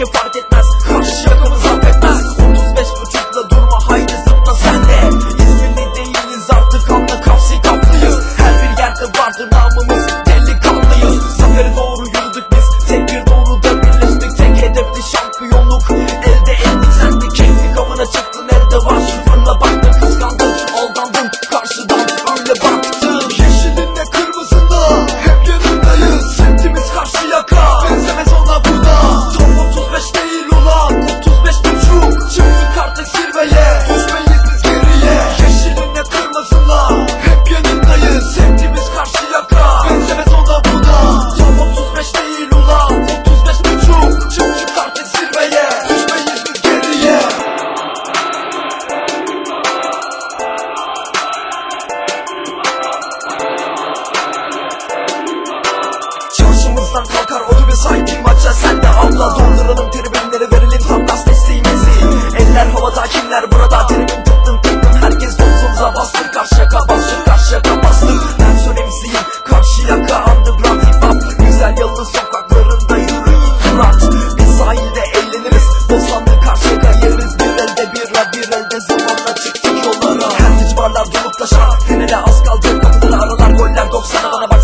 your fuck Barlar dolup taşar Finale az kaldı Katıları aralar goller 90'a bana bak